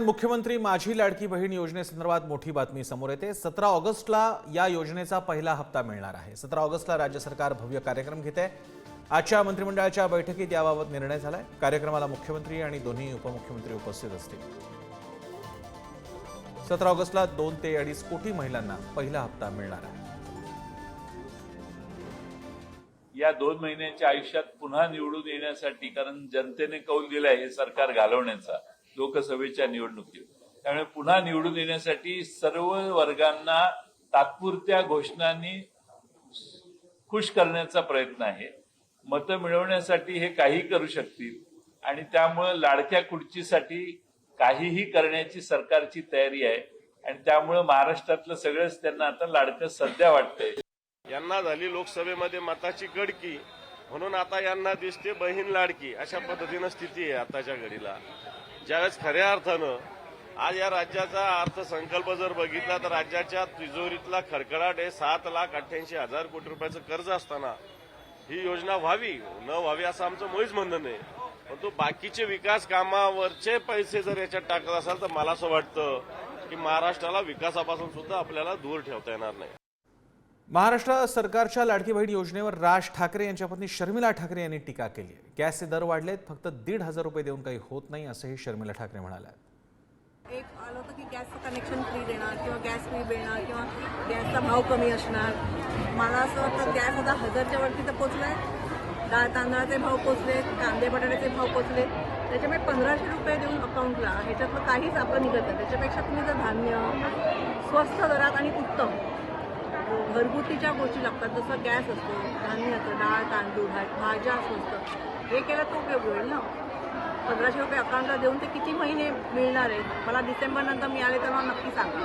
मुख्यमंत्री माझी लाडकी बहीण योजनेसंदर्भात मोठी बातमी समोर येते. सतरा ऑगस्टला या योजनेचा पहिला हप्ता मिळणार आहे. सतरा ऑगस्टला राज्य सरकार भव्य कार्यक्रम घेत. आहे आजच्या मंत्रिमंडळाच्या बैठकीत याबाबत निर्णय झालाय. कार्यक्रमाला मुख्यमंत्री आणि दोन्ही उपमुख्यमंत्री उपस्थित असतील. सतरा ऑगस्टला दोन ते अडीच कोटी महिलांना पहिला हप्ता मिळणार आहे. या दोन महिन्यांच्या आयुष्यात पुन्हा निवडून येण्यासाठी कारण जनतेने कौल दिलाय हे सरकार घालवण्याचा. लोकसभेच्या निवडणुकीत. त्यामुळे पुन्हा निवडून येण्यासाठी सर्व वर्गांना तात्पुरत्या घोषणांनी खुश करण्याचा प्रयत्न आहे. मतं मिळवण्यासाठी हे काही करू शकतील आणि त्यामुळं लाडक्या खुर्चीसाठी काहीही करण्याची सरकारची तयारी आहे आणि त्यामुळं महाराष्ट्रातलं सगळंच त्यांना आता लाडकं सध्या वाटतंय. यांना झाली लोकसभेमध्ये मताची गडकी म्हणून आता यांना दिसते बहीण लाडकी अशा पद्धतीनं स्थिती आहे आताच्या घडीला. ज्यावेळेस खऱ्या अर्थानं आज या राज्याचा अर्थसंकल्प जर बघितला तर राज्याच्या तिजोरीतला खडखडाट हे सात लाख अठ्ठ्याऐंशी हजार कोटी रुपयाचं कर्ज असताना ही योजना व्हावी न व्हावी असं आमचं मुळीच म्हणणं नाही. परंतु बाकीचे विकास कामावरचे पैसे जर याच्यात टाकत असाल तर मला असं वाटतं की महाराष्ट्राला विकासापासून सुद्धा आपल्याला दूर ठेवता येणार नाही. महाराष्ट्र सरकारच्या लाडकी बहीण योजनेवर राज ठाकरे यांच्या पत्नी शर्मिला ठाकरे यांनी टीका केली आहे. गॅसचे दर वाढलेत फक्त दीड हजार रुपये देऊन काही होत नाही असंही शर्मिला ठाकरे म्हणाल्या एक आलं होतं की गॅसचं कनेक्शन फ्री देणार किंवा गॅस फ्री देणार किंवा गॅसचा भाव कमी असणार. मला असं वाटतं गॅस आता हजारच्या वरती तर पोचलाय. डाळ तांदळाचे भाव पोचले कांदे बटाट्याचे भाव पोचले त्याच्यामुळे पंधराशे रुपये देऊन अकाउंटला ह्याच्यातलं काहीच आपलं निघत नाही. त्याच्यापेक्षा तुम्ही जर धान्य स्वस्त दरात आणि उत्तम घरगुतीच्या गोष्टी लागतात जसं गॅस असतो धान्याचं डाळ तांदूळ भा भाज्या असतं. हे केलं तो उपयोग होईल ना? पंधराशे रुपये अकाउंटला देऊन ते किती महिने मिळणार आहेत? मला डिसेंबर नंतर मिळाले तर मला नक्की सांगा.